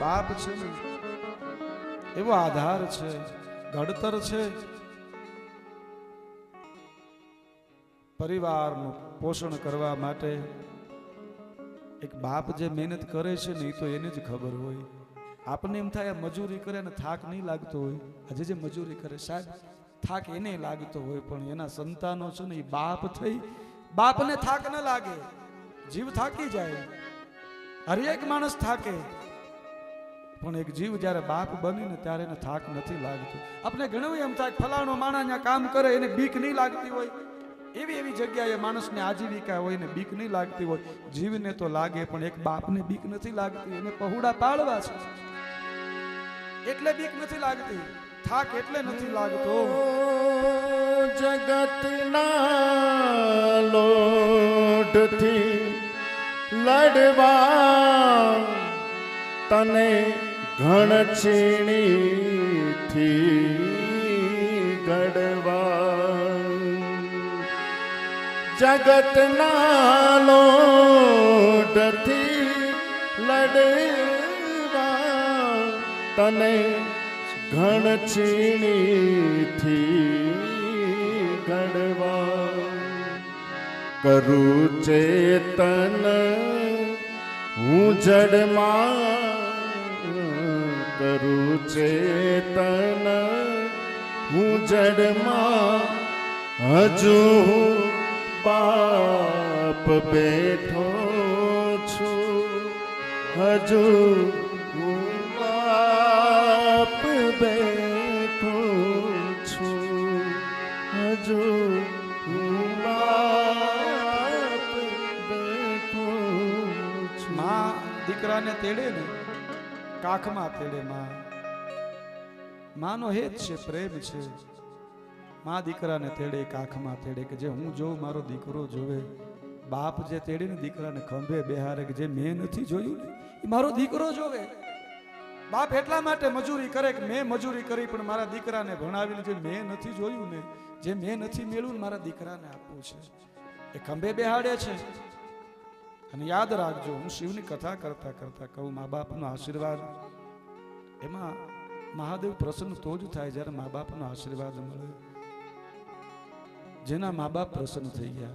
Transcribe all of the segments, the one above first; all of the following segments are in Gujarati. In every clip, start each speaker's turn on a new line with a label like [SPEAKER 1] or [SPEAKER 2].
[SPEAKER 1] બાપ છે એવો આધાર છે, ઘડતર છે. પરિવારનું પોષણ કરવા માટે એક બાપ જે મહેનત કરે છે ને, એ તો એને જ ખબર હોય. આપણને એમ થાય મજૂરી કરે ને થાક નહીં લાગતો હોય. આજે જે મજૂરી કરે, સાહેબ, થાક એને લાગતો હોય, પણ એના સંતાનો છે ને, એ બાપ થઈ, બાપને થાક ન લાગે. જીવ થાકી જાય. હરેક માણસ થાકે. પણ એક જીવ જ્યારે બાપ બનીને ત્યારે એને થાક નથી લાગતો. આપણે ઘણું એમ થાય ફલાણો માણસ કામ કરે, એને બીક નહીં લાગતી હોય. એવી એવી જગ્યાએ માણસને આજીવિકા હોય ને બીક નહીં લાગતી હોય. જીવને તો લાગે, પણ એક બાપને બીક નથી લાગતી. એને પહોળા પાડવા છે. એટલે બીક નથી લાગતી. થાક એટલે નથી લાગતો.
[SPEAKER 2] જગતના લોઢથી લડવા તને ઘણ છીણીથી ગડવા. જગતના લોઢથી લડવા. તને ઘણ છીણીથી ગડવા. કરું ચેતન હું જડમાં કરું ચેતન. હું જડમાં હજુ હું પાપ બેઠો છું. હજુ હું પાપ બેઠો છું. હજુ
[SPEAKER 1] દીકરાને તેડે ને કાખમાં તેડે માં. માનો હેત છે, પ્રેમ છે. માં દીકરાને તેડે, કાખમાં તેડે કે જે હું જોઉં, મારો દીકરો જોવે. બાપ જે તેડે ને દીકરાને ખંભે બેહારે કે જે મેં નથી જોયું ને, એ મારો દીકરો જોવે. બાપ એટલા માટે મજૂરી કરે કે મેં મજૂરી કરી, પણ મારા દીકરાને ભણાવીને જે મેં નથી જોયું ને, જે મેં નથી મેળવ્યું મારા દીકરાને આપવું છે. એ ખંભે બેહાડે છે. અને યાદ રાખજો, હું શિવની કથા કરતા કરતા કહું, મા બાપનો આશીર્વાદ. એમાં મહાદેવ પ્રસન્ન તો જ થાય જ્યારે મા બાપનો આશીર્વાદ મળે. જેના મા બાપ પ્રસન્ન થઈ ગયા.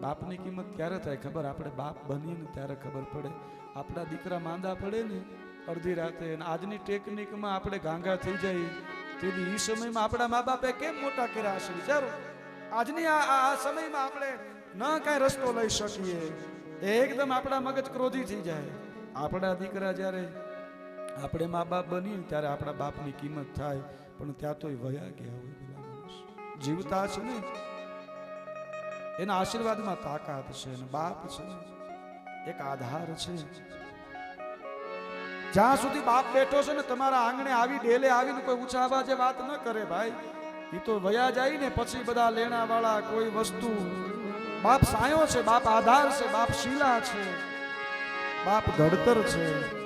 [SPEAKER 1] બાપની કિંમત ક્યારે થાય ખબર? આપણે બાપ બનીએ ને ત્યારે ખબર પડે. આપણા દીકરા માંદા પડે ને અડધી રાતે આજની ટેકનિકમાં આપણે ગાંગા થઈ જાય. તેથી એ સમયમાં આપણા મા બાપે કેમ મોટા કર્યા હશે? આજની આ સમયમાં આપણે ન કાંઈ રસ્તો લઈ શકીએ. એકદમ આપણા મગજ ક્રોધી થઈ જાય. આપણા દીકરા જ્યારે આપણે મા બાપ બનીએ ત્યારે આપણા બાપની કિંમત થાય, પણ ત્યાં તો વયા ગયા હોય પેલા માણસ. જીવતા છે ને? એના આશીર્વાદમાં તાકાત છે અને બાપ છે એક આધાર છે. જ્યાં સુધી બાપ બેઠો છે ને, તમારા આંગણે આવી ડેલે આવીને કોઈ ઊંચા અવાજે વાત ન કરે ભાઈ એ તો વયા જાય ને, પછી બધા લેણા વાળા કોઈ વસ્તુ બાપ સાયો છે બાપ આધાર છે બાપ શીલા છે બાપ ઘડતર છે.